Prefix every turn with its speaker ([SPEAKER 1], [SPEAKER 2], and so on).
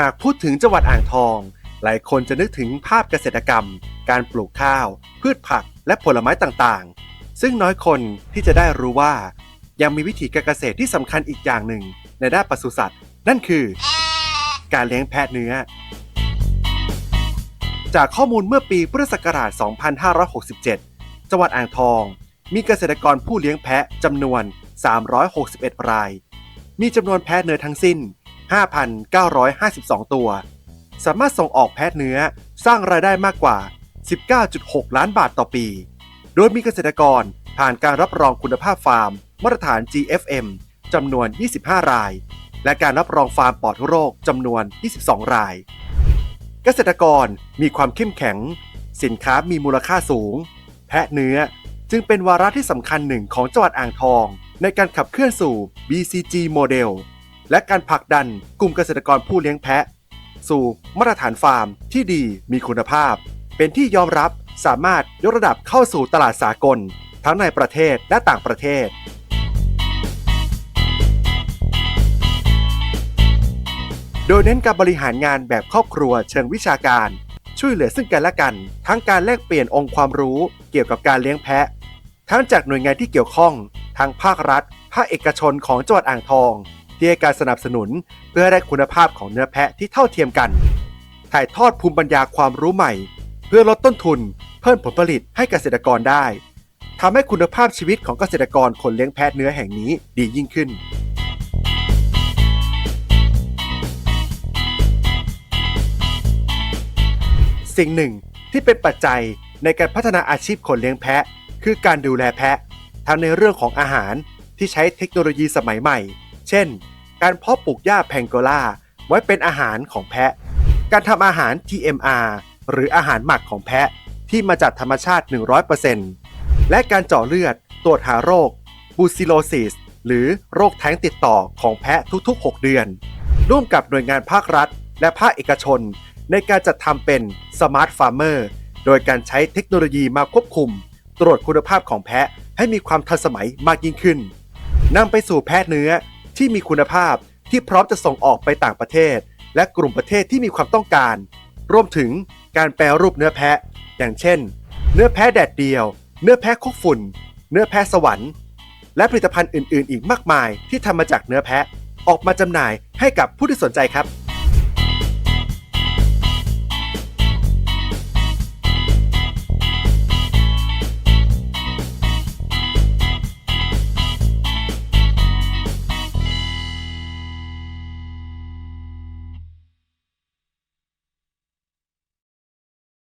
[SPEAKER 1] หากพูดถึงจังหวัดอ่างทอง หลายคนจะนึกถึงภาพเกษตรกรรม การปลูกข้าว พืชผัก และผลไม้ต่างๆ ซึ่งน้อยคนที่จะได้รู้ว่า ยังมีวิธีการเกษตรที่สำคัญอีกอย่างหนึ่ง ในด้านปศุสัตว์ นั่นคือ การเลี้ยงแพะเนื้อ จากข้อมูลเมื่อปีพุทธศักราช 2567 จังหวัดอ่างทอง มีเกษตรกรผู้เลี้ยงแพะจำนวน 361 ราย มีจำนวนแพะเนื้อทั้งสิ้น 5,952 ตัว สามารถส่งออกแพะเนื้อสร้างรายได้มากกว่า 19.6 ล้านบาทต่อปี โดยมีเกษตรกรผ่านการรับรองคุณภาพฟาร์ม มาตรฐาน GFM จำนวน 25 ราย และการรับรองฟาร์มปลอดโรคจำนวน 22 ราย เกษตรกรมีความเข้มแข็ง สินค้ามีมูลค่าสูง แพะเนื้อจึงเป็นวาระที่สำคัญหนึ่งของจังหวัดอ่างทอง ในการขับเคลื่อนสู่ BCG โมเดล และการผลักดันกลุ่มเกษตรกรผู้เลี้ยงแพะ สู่มาตรฐานฟาร์มที่ดีมีคุณภาพ เป็นที่ยอมรับสามารถยกระดับเข้าสู่ตลาดสากล ทั้งในประเทศและต่างประเทศ โดยเน้นการบริหารงานแบบครอบครัวเชิงวิชาการ ช่วยเหลือซึ่งกันและกัน ทั้งการแลกเปลี่ยนองค์ความรู้เกี่ยวกับการเลี้ยงแพะ ทั้งจากหน่วยงานที่เกี่ยวข้อง ทั้งภาครัฐ ภาคเอกชนของจังหวัดอ่างทอง ที่ให้การสนับสนุนเพื่อให้ได้คุณภาพของเนื้อแพะที่เท่าเทียมกัน ถ่ายทอดภูมิปัญญาความรู้ใหม่ เพื่อลดต้นทุน เพิ่มผลผลิตให้เกษตรกรได้ทำให้คุณภาพชีวิตของเกษตรกรคนเลี้ยงแพะเนื้อแห่งนี้ดียิ่งขึ้นสิ่งหนึ่งที่เป็นปัจจัยในการพัฒนาอาชีพคนเลี้ยงแพะ คือการดูแลแพะ ทั้งในเรื่องของอาหารที่ใช้เทคโนโลยีสมัยใหม่ เช่น การเพาะปลูกหญ้าแพงโกลาไว้เป็นอาหารของแพะ การทำอาหาร TMR หรืออาหารหมักของแพะที่มาจากธรรมชาติ 100%และการเจาะเลือดตรวจหาโรคบูซิโลซิสหรือโรคแท้งติดต่อของแพะทุกๆ 6 เดือน ร่วมกับหน่วยงานภาครัฐ และภาคเอกชน ในการจัดทำเป็นสมาร์ทฟาร์มเมอร์โดยการใช้เทคโนโลยีมาควบคุม ตรวจคุณภาพของแพะให้มีความทันสมัยมากยิ่งขึ้นนำไปสู่แพะเนื้อ ที่มีคุณภาพที่พร้อมจะส่งออกไปต่างประเทศ และกลุ่มประเทศที่มีความต้องการ รวมถึงการแปรรูปเนื้อแพะ อย่างเช่น เนื้อแพะแดดเดียว เนื้อแพะคุกฝุ่น เนื้อแพะสวรรค์ และผลิตภัณฑ์อื่น ๆ อีกมากมายที่ทำมาจากเนื้อแพะ ออกมาจำหน่ายให้กับผู้ที่สนใจครับ